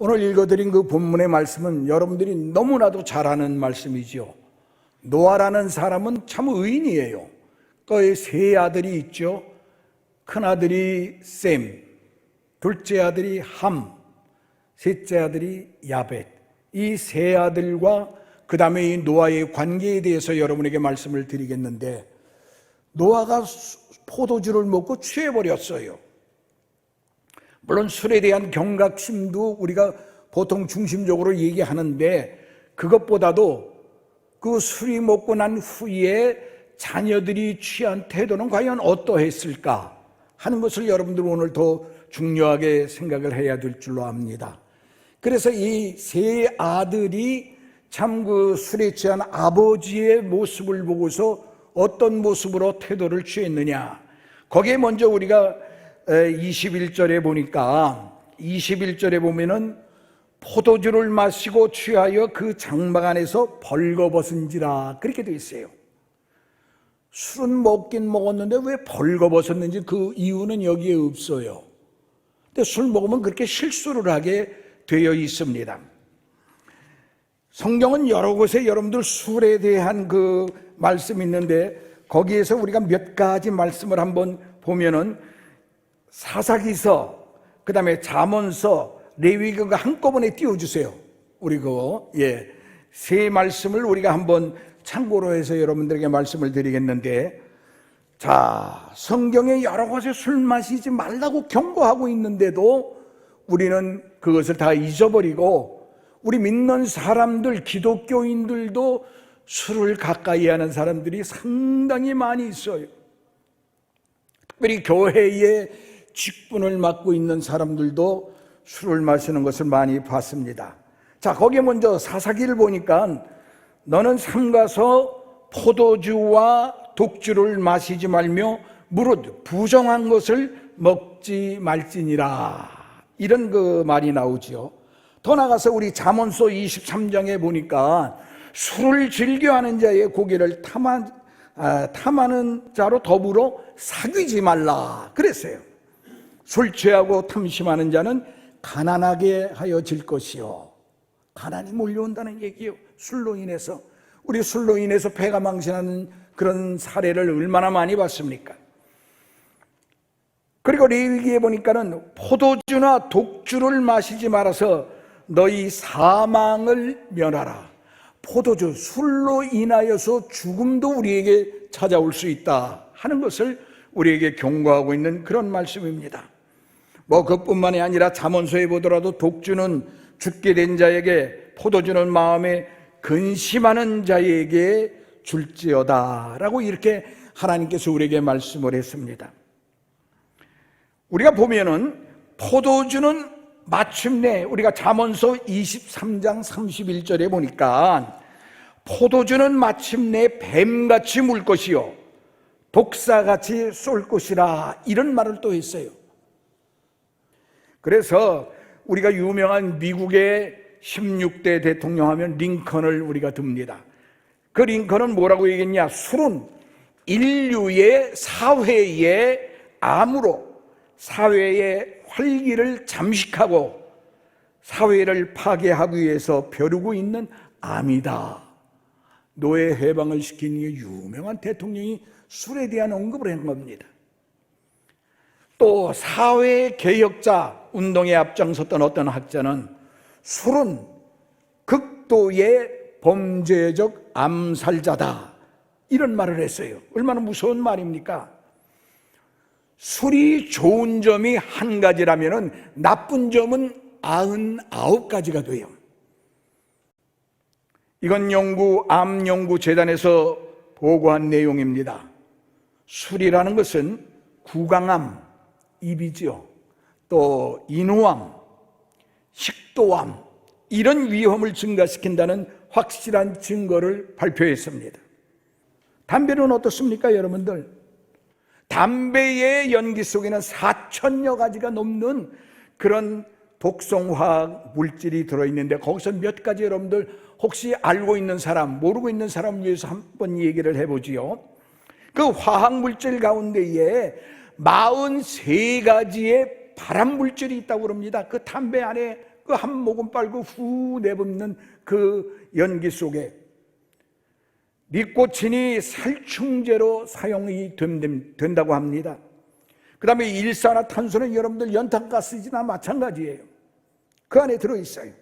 오늘 읽어드린 그 본문의 말씀은 여러분들이 너무나도 잘 아는 말씀이죠. 노아라는 사람은 참 의인이에요. 그의 세 아들이 있죠. 큰 아들이 셈, 둘째 아들이 함, 셋째 아들이 야벳. 이 세 아들과 그 다음에 이 노아의 관계에 대해서 여러분에게 말씀을 드리겠는데, 노아가 수- 포도주를 먹고 취해버렸어요. 물론 술에 대한 경각심도 우리가 보통 중심적으로 얘기하는데 그것보다도 그 술이 먹고 난 후에 자녀들이 취한 태도는 과연 어떠했을까 하는 것을 여러분들 오늘 더 중요하게 생각을 해야 될 줄로 압니다. 그래서 이 세 아들이 참 그 술에 취한 아버지의 모습을 보고서 어떤 모습으로 태도를 취했느냐. 거기에 먼저 우리가 21절에 보니까 21절에 보면은 포도주를 마시고 취하여 그 장막 안에서 벌거벗은지라 그렇게 돼 있어요. 술은 먹긴 먹었는데 왜 벌거벗었는지 그 이유는 여기에 없어요. 근데 술 먹으면 그렇게 실수를 하게 되어 있습니다. 성경은 여러 곳에 여러분들 술에 대한 그 말씀이 있는데 거기에서 우리가 몇 가지 말씀을 한번 보면은 사사기서 그다음에 잠언서 레위기가 한꺼번에 띄워 주세요. 우리 그예세 말씀을 우리가 한번 참고로 해서 여러분들에게 말씀을 드리겠는데 자 성경에 여러 곳에 술 마시지 말라고 경고하고 있는데도 우리는 그것을 다 잊어버리고 우리 믿는 사람들 기독교인들도 술을 가까이 하는 사람들이 상당히 많이 있어요. 특별히 교회에 직분을 맡고 있는 사람들도 술을 마시는 것을 많이 봤습니다. 자, 거기에 먼저 사사기를 보니까 너는 삼가서 포도주와 독주를 마시지 말며 무릇 부정한 것을 먹지 말지니라. 이런 그 말이 나오지요. 더 나가서 우리 잠언서 23장에 보니까 술을 즐겨하는 자의 고개를 탐하, 아, 탐하는 자로 더불어 사귀지 말라 그랬어요. 술 취하고 탐심하는 자는 가난하게 하여질 것이요. 가난이 몰려온다는 얘기요. 술로 인해서 우리 술로 인해서 배가 망신하는 그런 사례를 얼마나 많이 봤습니까? 그리고 레위기에 보니까는 포도주나 독주를 마시지 말아서 너희 사망을 면하라. 포도주, 술로 인하여서 죽음도 우리에게 찾아올 수 있다 하는 것을 우리에게 경고하고 있는 그런 말씀입니다. 뭐 그뿐만이 아니라 잠언서에 보더라도 독주는 죽게 된 자에게 포도주는 마음에 근심하는 자에게 줄지어다라고 이렇게 하나님께서 우리에게 말씀을 했습니다. 우리가 보면은 포도주는 마침내 우리가 잠언서 23장 31절에 보니까 포도주는 마침내 뱀같이 물 것이요 독사같이 쏠 것이라 이런 말을 또 했어요. 그래서 우리가 유명한 미국의 16대 대통령 하면 링컨을 우리가 듭니다. 그 링컨은 뭐라고 얘기했냐? 술은 인류의 사회의 암으로 사회의 활기를 잠식하고 사회를 파괴하기 위해서 벼르고 있는 암이다. 노예 해방을 시킨 게 유명한 대통령이 술에 대한 언급을 한 겁니다. 또 사회 개혁자 운동에 앞장섰던 어떤 학자는 술은 극도의 범죄적 암살자다. 이런 말을 했어요. 얼마나 무서운 말입니까? 술이 좋은 점이 한 가지라면 나쁜 점은 아흔아홉 가지가 돼요. 이건 연구, 암연구 재단에서 보고한 내용입니다. 술이라는 것은 구강암, 입이죠. 또 인후암, 식도암, 이런 위험을 증가시킨다는 확실한 증거를 발표했습니다. 담배는 어떻습니까, 여러분들? 담배의 연기 속에는 4천여 가지가 넘는 그런 독성화학 물질이 들어있는데 거기서 몇 가지 여러분들 혹시 알고 있는 사람, 모르고 있는 사람 위해서 한번 얘기를 해보지요. 그 화학 물질 가운데에 43가지의 발암 물질이 있다고 그럽니다. 그 담배 안에 그 한 모금 빨고 후 내뿜는 그 연기 속에 니코틴이 살충제로 사용이 된- 된다고 합니다. 그 다음에 일산화탄소는 여러분들 연탄가스지나 마찬가지예요. 그 안에 들어있어요.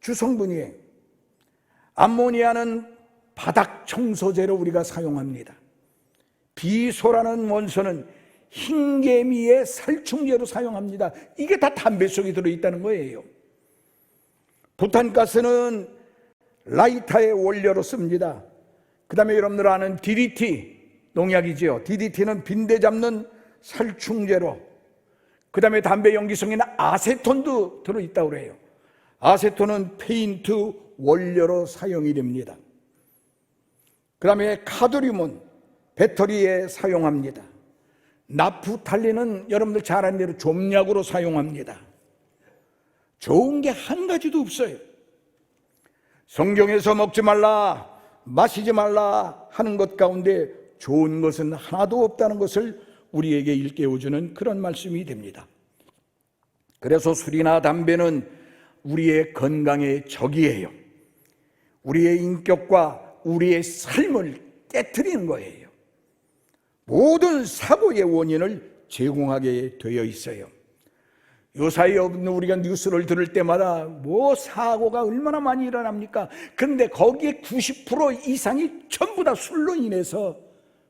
주성분이에요. 암모니아는 바닥 청소제로 우리가 사용합니다. 비소라는 원소는 흰개미의 살충제로 사용합니다. 이게 다 담배 속에 들어있다는 거예요. 부탄가스는 라이터의 원료로 씁니다. 그 다음에 여러분들 아는 DDT 농약이지요. DDT는 빈대 잡는 살충제로 그 다음에 담배 연기성에는 아세톤도 들어있다고 그래요. 아세톤은 페인트 원료로 사용이 됩니다. 그 다음에 카드뮴은 배터리에 사용합니다. 나프탈린은 여러분들 잘 아는 대로 좀약으로 사용합니다. 좋은 게 한 가지도 없어요. 성경에서 먹지 말라, 마시지 말라 하는 것 가운데 좋은 것은 하나도 없다는 것을 우리에게 일깨워주는 그런 말씀이 됩니다. 그래서 술이나 담배는 우리의 건강의 적이에요. 우리의 인격과 우리의 삶을 깨뜨리는 거예요. 모든 사고의 원인을 제공하게 되어 있어요. 요사이 없는 우리가 뉴스를 들을 때마다 뭐 사고가 얼마나 많이 일어납니까? 그런데 거기에 90% 이상이 전부 다 술로 인해서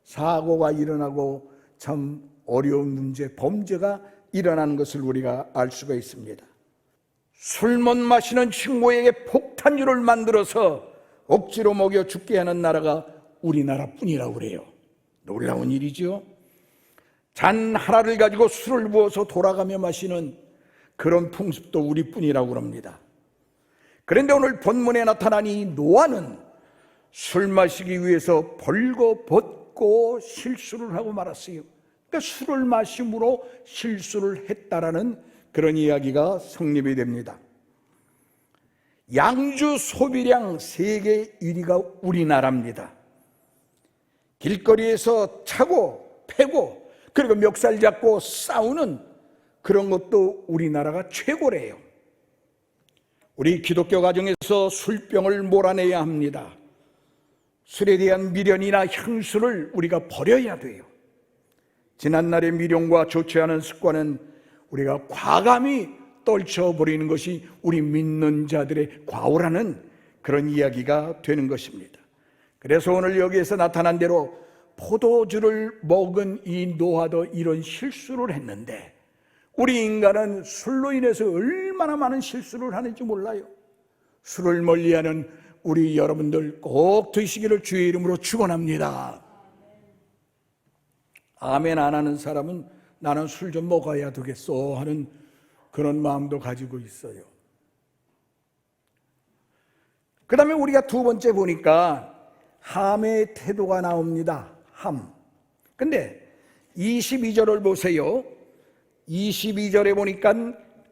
사고가 일어나고 참 어려운 문제, 범죄가 일어나는 것을 우리가 알 수가 있습니다. 술 못 마시는 친구에게 폭탄주를 만들어서 억지로 먹여 죽게 하는 나라가 우리나라뿐이라고 그래요. 놀라운 일이죠. 잔 하나를 가지고 술을 부어서 돌아가며 마시는 그런 풍습도 우리뿐이라고 합니다. 그런데 오늘 본문에 나타난 이 노아는 술 마시기 위해서 벌거벗고 실수를 하고 말았어요. 그러니까 술을 마심으로 실수를 했다라는 그런 이야기가 성립이 됩니다. 양주 소비량 세계 1위가 우리나라입니다. 길거리에서 차고 패고 그리고 멱살 잡고 싸우는 그런 것도 우리나라가 최고래요. 우리 기독교 가정에서 술병을 몰아내야 합니다. 술에 대한 미련이나 향수를 우리가 버려야 돼요. 지난날의 미련과 좋지 않은 습관은 우리가 과감히 떨쳐버리는 것이 우리 믿는 자들의 과오라는 그런 이야기가 되는 것입니다. 그래서 오늘 여기에서 나타난 대로 포도주를 먹은 이 노아도 이런 실수를 했는데 우리 인간은 술로 인해서 얼마나 많은 실수를 하는지 몰라요. 술을 멀리하는 우리 여러분들 꼭 드시기를 주의 이름으로 축원합니다. 아멘 안 하는 사람은 나는 술 좀 먹어야 되겠어 하는 그런 마음도 가지고 있어요. 그 다음에 우리가 두 번째 보니까 함의 태도가 나옵니다. 함. 근데 22절을 보세요. 22절에 보니까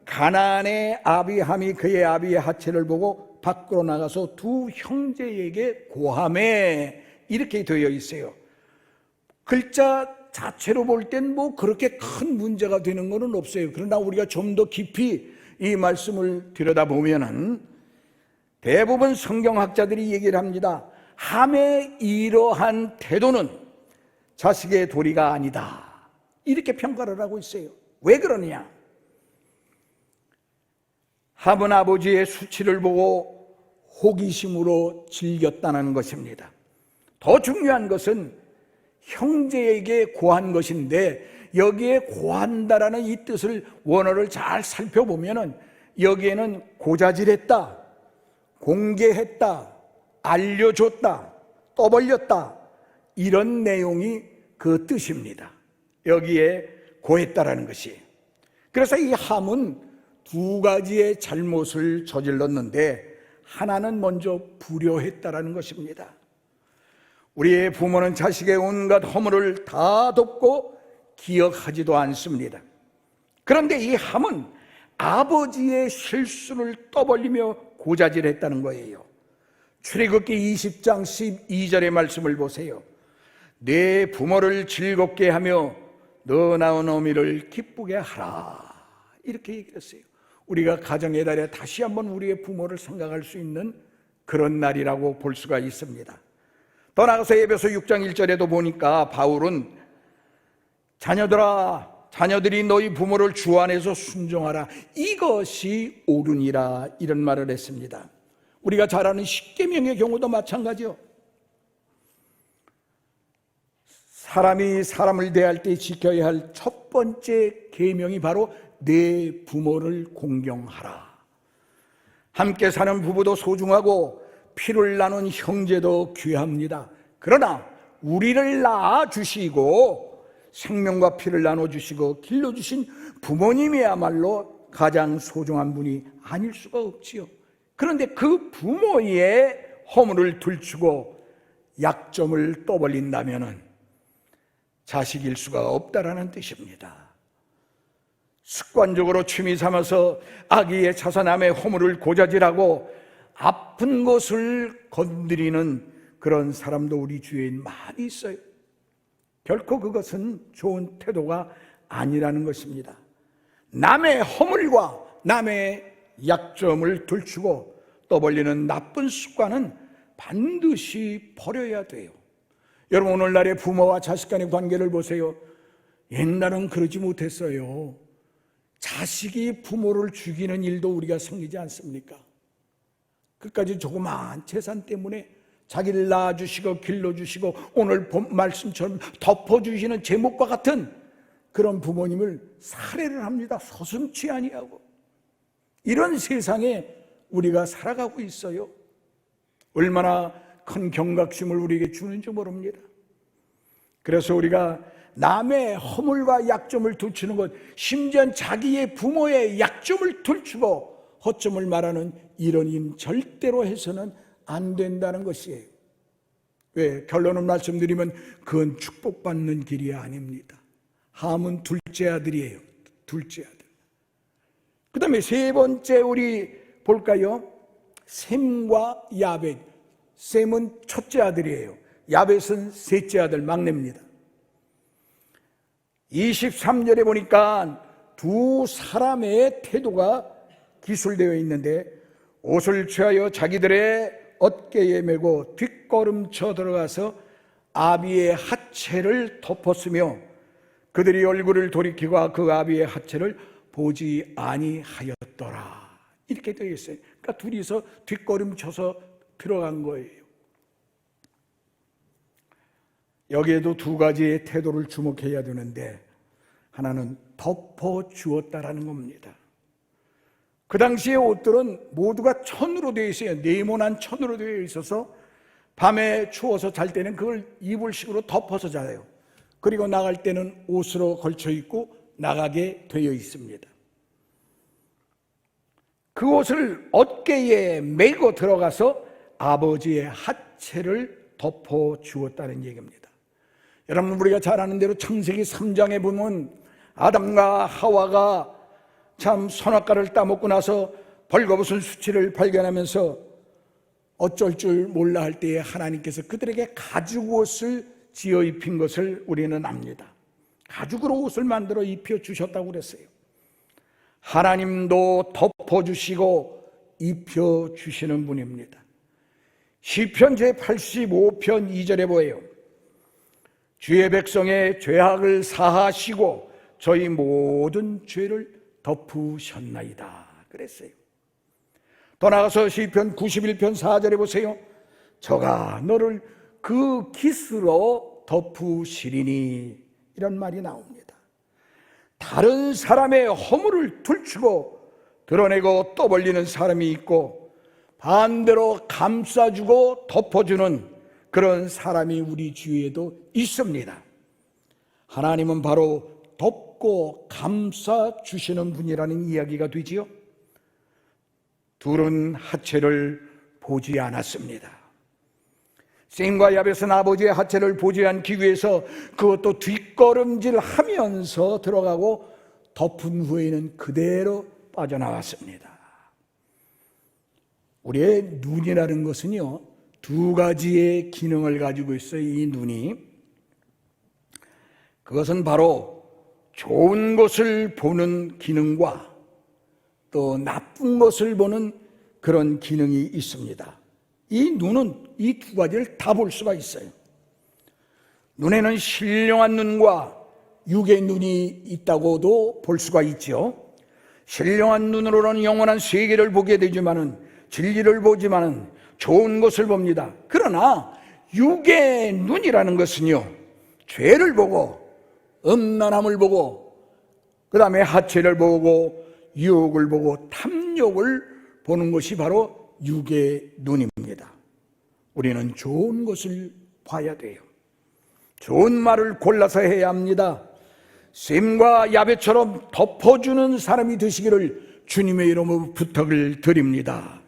가나안의 아비함이 그의 아비의 하체를 보고 밖으로 나가서 두 형제에게 고함에 이렇게 되어 있어요. 글자 자체로 볼 땐 뭐 그렇게 큰 문제가 되는 것은 없어요. 그러나 우리가 좀 더 깊이 이 말씀을 들여다보면은 대부분 성경학자들이 얘기를 합니다. 함의 이러한 태도는 자식의 도리가 아니다. 이렇게 평가를 하고 있어요. 왜 그러냐? 함은 아버지의 수치를 보고 호기심으로 즐겼다는 것입니다. 더 중요한 것은 형제에게 고한 것인데 여기에 고한다라는 이 뜻을 원어를 잘 살펴보면은 여기에는 고자질했다, 공개했다, 알려줬다, 떠벌렸다 이런 내용이 그 뜻입니다. 여기에 고했다라는 것이. 그래서 이 함은 두 가지의 잘못을 저질렀는데 하나는 먼저 불효했다라는 것입니다. 우리의 부모는 자식의 온갖 허물을 다 덮고 기억하지도 않습니다. 그런데 이 함은 아버지의 실수를 떠벌리며 고자질했다는 거예요. 출애굽기 20장 12절의 말씀을 보세요. 내 부모를 즐겁게 하며 너 낳은 어미를 기쁘게 하라. 이렇게 얘기했어요. 우리가 가정의 달에 다시 한번 우리의 부모를 생각할 수 있는 그런 날이라고 볼 수가 있습니다. 더 나가서 에베소 6장 1절에도 보니까 바울은 자녀들아 자녀들이 너희 부모를 주 안에서 순종하라 이것이 옳으니라 이런 말을 했습니다. 우리가 잘 아는 십계명의 경우도 마찬가지요. 사람이 사람을 대할 때 지켜야 할 첫 번째 계명이 바로 내 부모를 공경하라. 함께 사는 부부도 소중하고 피를 나눈 형제도 귀합니다. 그러나 우리를 낳아 주시고 생명과 피를 나눠 주시고 길러 주신 부모님이야말로 가장 소중한 분이 아닐 수가 없지요. 그런데 그 부모의 허물을 들추고 약점을 떠벌린다면은 자식일 수가 없다라는 뜻입니다. 습관적으로 취미 삼아서 아기의 자선함의 허물을 고자질하고 아픈 것을 건드리는 그런 사람도 우리 주위에 많이 있어요. 결코 그것은 좋은 태도가 아니라는 것입니다. 남의 허물과 남의 약점을 들추고 떠벌리는 나쁜 습관은 반드시 버려야 돼요. 여러분 오늘날의 부모와 자식 간의 관계를 보세요. 옛날은 그러지 못했어요. 자식이 부모를 죽이는 일도 우리가 생기지 않습니까? 끝까지 조그마한 재산 때문에 자기를 낳아주시고 길러주시고 오늘 본 말씀처럼 덮어주시는 제목과 같은 그런 부모님을 살해를 합니다. 서슴치 아니하고. 이런 세상에 우리가 살아가고 있어요. 얼마나 큰 경각심을 우리에게 주는지 모릅니다. 그래서 우리가 남의 허물과 약점을 들추는 것, 심지어 자기의 부모의 약점을 들추고 허점을 말하는 이런 인 절대로 해서는 안 된다는 것이에요. 왜? 결론을 말씀드리면 그건 축복받는 길이 아닙니다. 함은 둘째 아들이에요. 둘째 아들. 그 다음에 세 번째 우리 볼까요? 셈과 야벳. 셈은 첫째 아들이에요. 야벳은 셋째 아들, 막내입니다. 23절에 보니까 두 사람의 태도가 기술되어 있는데 옷을 취하여 자기들의 어깨에 메고 뒷걸음쳐 들어가서 아비의 하체를 덮었으며 그들이 얼굴을 돌이키고 그 아비의 하체를 보지 아니하였더라. 이렇게 되어 있어요. 그러니까 둘이서 뒷걸음쳐서 들어간 거예요. 여기에도 두 가지의 태도를 주목해야 되는데 하나는 덮어 주었다라는 겁니다. 그 당시의 옷들은 모두가 천으로 되어 있어요. 네모난 천으로 되어 있어서 밤에 추워서 잘 때는 그걸 이불 식으로 덮어서 자요. 그리고 나갈 때는 옷으로 걸쳐 입고 나가게 되어 있습니다. 그 옷을 어깨에 메고 들어가서 아버지의 하체를 덮어 주었다는 얘기입니다. 여러분 우리가 잘 아는 대로 창세기 3장에 보면 아담과 하와가 참 선악과를 따먹고 나서 벌거벗은 수치를 발견하면서 어쩔 줄 몰라 할 때에 하나님께서 그들에게 가죽 옷을 지어 입힌 것을 우리는 압니다. 가죽으로 옷을 만들어 입혀 주셨다고 그랬어요. 하나님도 덮어 주시고 입혀 주시는 분입니다. 시편 제85편 2절에 보여요. 주의 백성의 죄악을 사하시고 저희 모든 죄를 덮으셨나이다. 그랬어요. 더 나가서 시편 91편 4절에 보세요. 저가 너를 그 기스로 덮으시리니 이런 말이 나옵니다. 다른 사람의 허물을 들추고 드러내고 떠벌리는 사람이 있고 반대로 감싸주고 덮어주는 그런 사람이 우리 주위에도 있습니다. 하나님은 바로 덮고 감싸 주시는 분이라는 이야기가 되지요. 둘은 하체를 보지 않았습니다. 생과 야벳은 아버지의 하체를 보지 않기 위해서 그것도 뒷걸음질 하면서 들어가고 덮은 후에는 그대로 빠져나왔습니다. 우리의 눈이라는 것은요, 두 가지의 기능을 가지고 있어요, 이 눈이. 그것은 바로 좋은 것을 보는 기능과 또 나쁜 것을 보는 그런 기능이 있습니다. 이 눈은 이 두 가지를 다 볼 수가 있어요. 눈에는 신령한 눈과 육의 눈이 있다고도 볼 수가 있죠. 신령한 눈으로는 영원한 세계를 보게 되지만은 진리를 보지만은 좋은 것을 봅니다. 그러나 육의 눈이라는 것은요. 죄를 보고 음란함을 보고 그 다음에 하체를 보고 유혹을 보고 탐욕을 보는 것이 바로 육의 눈입니다. 우리는 좋은 것을 봐야 돼요. 좋은 말을 골라서 해야 합니다. 샘과 야베처럼 덮어주는 사람이 되시기를 주님의 이름으로 부탁을 드립니다.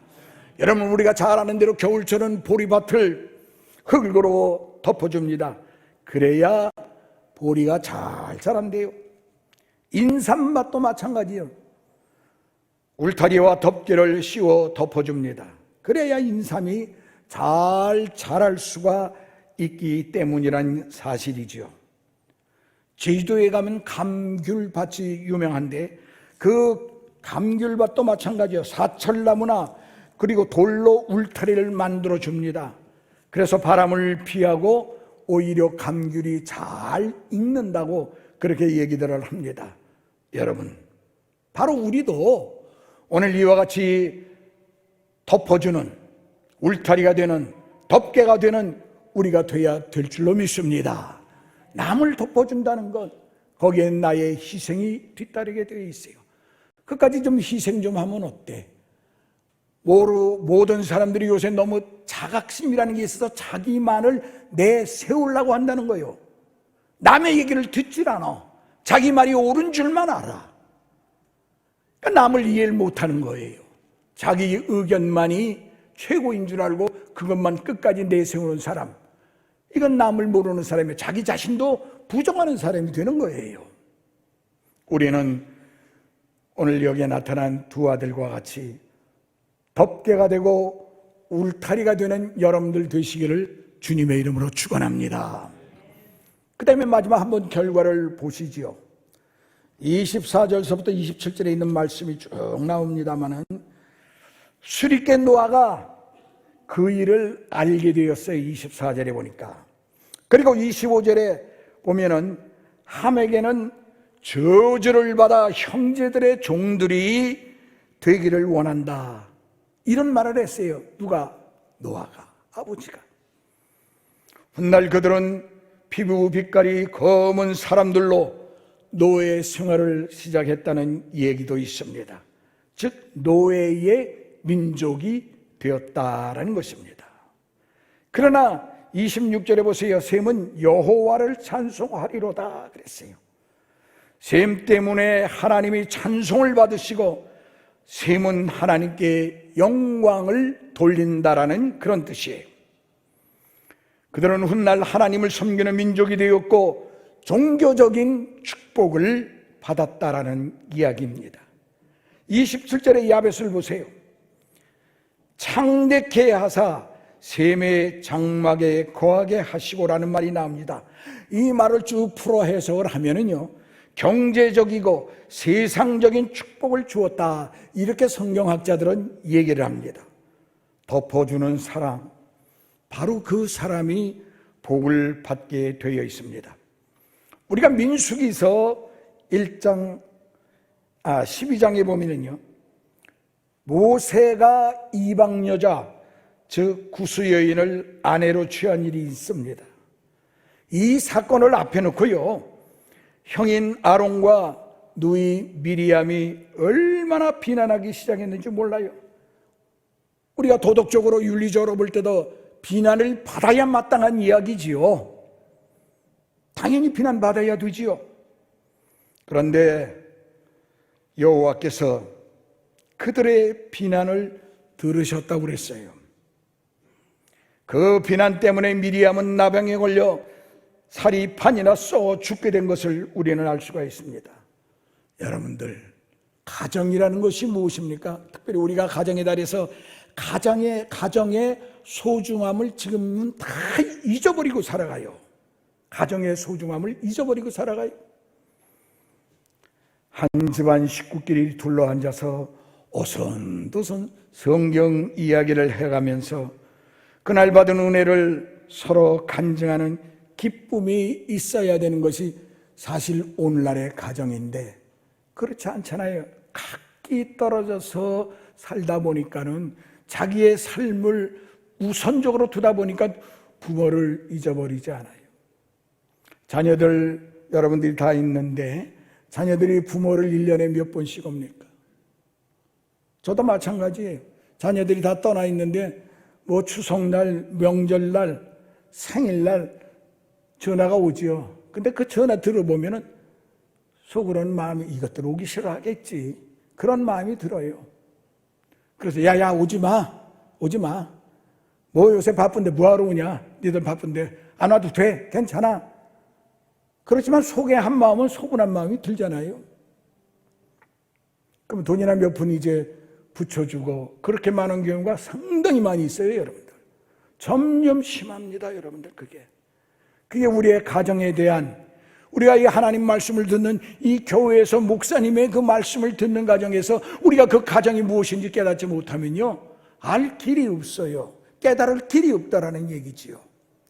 여러분 우리가 잘 아는 대로 겨울철은 보리밭을 흙으로 덮어줍니다. 그래야 보리가 잘 자란대요. 인삼밭도 마찬가지요. 울타리와 덮개를 씌워 덮어줍니다. 그래야 인삼이 잘 자랄 수가 있기 때문이란 사실이죠. 제주도에 가면 감귤밭이 유명한데 그 감귤밭도 마찬가지요. 사철나무나 그리고 돌로 울타리를 만들어 줍니다. 그래서 바람을 피하고 오히려 감귤이 잘 익는다고 그렇게 얘기들을 합니다. 여러분, 바로 우리도 오늘 이와 같이 덮어주는 울타리가 되는 덮개가 되는 우리가 돼야 될 줄로 믿습니다. 남을 덮어준다는 것, 거기에 나의 희생이 뒤따르게 되어 있어요. 끝까지 좀 희생 좀 하면 어때? 모든 사람들이 요새 너무 자각심이라는 게 있어서 자기만을 내세우려고 한다는 거예요. 남의 얘기를 듣질 않아. 자기 말이 옳은 줄만 알아. 그러니까 남을 이해를 못하는 거예요. 자기 의견만이 최고인 줄 알고 그것만 끝까지 내세우는 사람. 이건 남을 모르는 사람이 자기 자신도 부정하는 사람이 되는 거예요. 우리는 오늘 여기에 나타난 두 아들과 같이 덮개가 되고 울타리가 되는 여러분들 되시기를 주님의 이름으로 축원합니다. 그 다음에 마지막 한번 결과를 보시지요. 24절서부터 27절에 있는 말씀이 쭉 나옵니다만은 수리께 노아가 그 일을 알게 되었어요. 24절에 보니까. 그리고 25절에 보면은 함에게는 저주를 받아 형제들의 종들이 되기를 원한다. 이런 말을 했어요. 누가? 노아가. 아버지가. 훗날 그들은 피부 빛깔이 검은 사람들로 노예 생활을 시작했다는 얘기도 있습니다. 즉, 노예의 민족이 되었다라는 것입니다. 그러나 26절에 보세요. 셈은 여호와를 찬송하리로다 그랬어요. 셈 때문에 하나님이 찬송을 받으시고 셈은 하나님께 영광을 돌린다라는 그런 뜻이에요. 그들은 훗날 하나님을 섬기는 민족이 되었고 종교적인 축복을 받았다라는 이야기입니다. 27절의 야벳을 보세요. 창대케 하사 셈의 장막에 거하게 하시고라는 말이 나옵니다. 이 말을 쭉 풀어 해석을 하면은요, 경제적이고 세상적인 축복을 주었다. 이렇게 성경학자들은 얘기를 합니다. 덮어주는 사람, 바로 그 사람이 복을 받게 되어 있습니다. 우리가 민수기서 1장, 아, 12장에 보면은요, 모세가 이방 여자, 즉 구수 여인을 아내로 취한 일이 있습니다. 이 사건을 앞에 놓고요. 형인 아론과 누이 미리암이 얼마나 비난하기 시작했는지 몰라요. 우리가 도덕적으로 윤리적으로 볼 때도 비난을 받아야 마땅한 이야기지요. 당연히 비난받아야 되지요. 그런데 여호와께서 그들의 비난을 들으셨다고 그랬어요. 그 비난 때문에 미리암은 나병에 걸려 살이 판이나 쏘 죽게 된 것을 우리는 알 수가 있습니다. 여러분들 가정이라는 것이 무엇입니까? 특별히 우리가 가정의 달에서 가정의 가정의 소중함을 지금은 다 잊어버리고 살아가요. 가정의 소중함을 잊어버리고 살아가요. 한 집안 식구끼리 둘러 앉아서 오선도선 성경 이야기를 해가면서 그날 받은 은혜를 서로 간증하는 기쁨이 있어야 되는 것이 사실 오늘날의 가정인데 그렇지 않잖아요. 각기 떨어져서 살다 보니까는 자기의 삶을 우선적으로 두다 보니까 부모를 잊어버리지 않아요. 자녀들 여러분들이 다 있는데 자녀들이 부모를 1년에 몇 번씩 옵니까? 저도 마찬가지예요. 자녀들이 다 떠나 있는데 뭐 추석날, 명절날, 생일날 전화가 오지요. 근데 그 전화 들어보면은 속으로는 마음이 이것들 오기 싫어하겠지. 그런 마음이 들어요. 그래서 야야 오지 마. 오지 마. 뭐 요새 바쁜데 뭐하러 오냐? 니들 바쁜데 안 와도 돼. 괜찮아. 그렇지만 속에 한 마음은 소분한 마음이 들잖아요. 그럼 돈이나 몇 푼 이제 붙여주고 그렇게 많은 경우가 상당히 많이 있어요, 여러분들. 점점 심합니다, 여러분들. 그게. 그게 우리의 가정에 대한 우리가 이 하나님 말씀을 듣는 이 교회에서 목사님의 그 말씀을 듣는 가정에서 우리가 그 가정이 무엇인지 깨닫지 못하면요. 알 길이 없어요. 깨달을 길이 없다라는 얘기지요.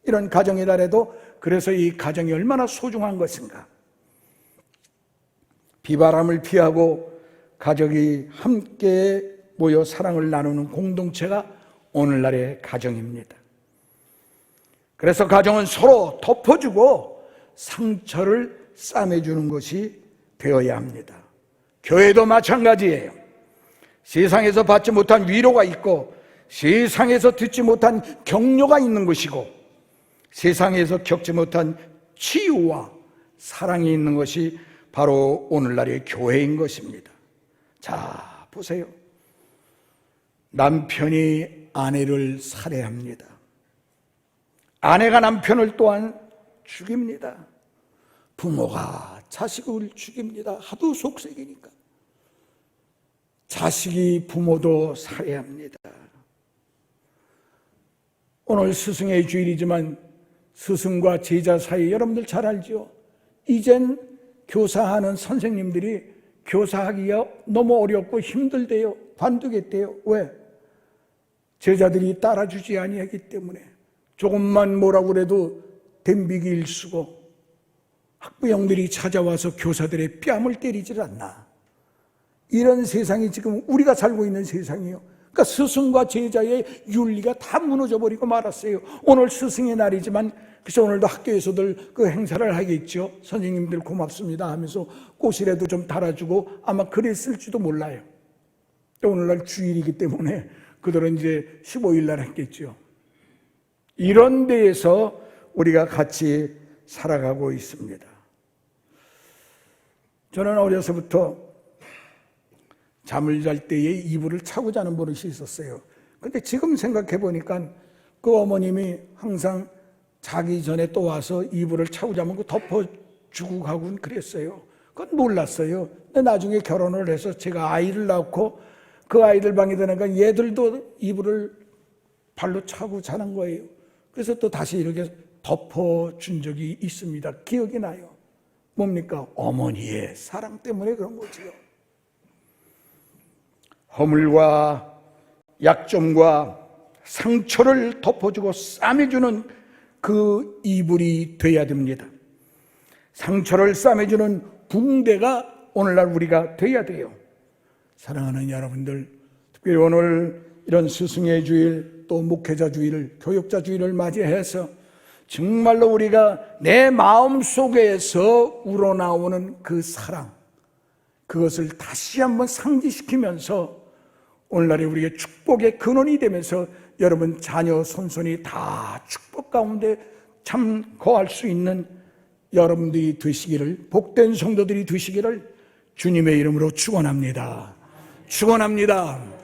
이런 가정의 달에도 그래서 이 가정이 얼마나 소중한 것인가. 비바람을 피하고 가족이 함께 모여 사랑을 나누는 공동체가 오늘날의 가정입니다. 그래서 가정은 서로 덮어주고 상처를 싸매주는 것이 되어야 합니다. 교회도 마찬가지예요. 세상에서 받지 못한 위로가 있고 세상에서 듣지 못한 격려가 있는 것이고 세상에서 겪지 못한 치유와 사랑이 있는 것이 바로 오늘날의 교회인 것입니다. 자, 보세요. 남편이 아내를 살해합니다. 아내가 남편을 또한 죽입니다. 부모가 자식을 죽입니다. 하도 속색이니까. 자식이 부모도 살해합니다. 오늘 스승의 주일이지만 스승과 제자 사이 여러분들 잘 알죠? 이젠 교사하는 선생님들이 교사하기가 너무 어렵고 힘들대요. 관두겠대요. 왜? 제자들이 따라주지 아니하기 때문에 조금만 뭐라고 그래도 댐비기 일수고 학부형들이 찾아와서 교사들의 뺨을 때리질 않나. 이런 세상이 지금 우리가 살고 있는 세상이요. 그러니까 스승과 제자의 윤리가 다 무너져 버리고 말았어요. 오늘 스승의 날이지만 그래서 오늘도 학교에서들 그 행사를 하겠죠. 선생님들 고맙습니다 하면서 꽃이라도 좀 달아주고 아마 그랬을지도 몰라요. 오늘날 주일이기 때문에 그들은 이제 15일 날 했겠죠. 이런 데에서 우리가 같이 살아가고 있습니다. 저는 어려서부터 잠을 잘 때에 이불을 차고 자는 버릇이 있었어요. 근데 지금 생각해 보니까 그 어머님이 항상 자기 전에 또 와서 이불을 차고 자면 그 덮어주고 가곤 그랬어요. 그건 몰랐어요. 근데 나중에 결혼을 해서 제가 아이를 낳고 그 아이들 방에 들어가니까 얘들도 이불을 발로 차고 자는 거예요. 그래서 또 다시 이렇게 덮어준 적이 있습니다. 기억이 나요. 뭡니까? 어머니의 사랑 때문에 그런 거지요. 허물과 약점과 상처를 덮어주고 싸매주는 그 이불이 돼야 됩니다. 상처를 싸매주는 붕대가 오늘날 우리가 돼야 돼요. 사랑하는 여러분들, 특별히 오늘 이런 스승의 주일, 또 목회자 주일을, 교육자 주일을 맞이해서 정말로 우리가 내 마음 속에서 우러나오는 그 사랑, 그것을 다시 한번 상기시키면서 오늘날에 우리의 축복의 근원이 되면서 여러분 자녀 손손이 다 축복 가운데 참 거할 수 있는 여러분들이 되시기를 복된 성도들이 되시기를 주님의 이름으로 축원합니다. 축원합니다.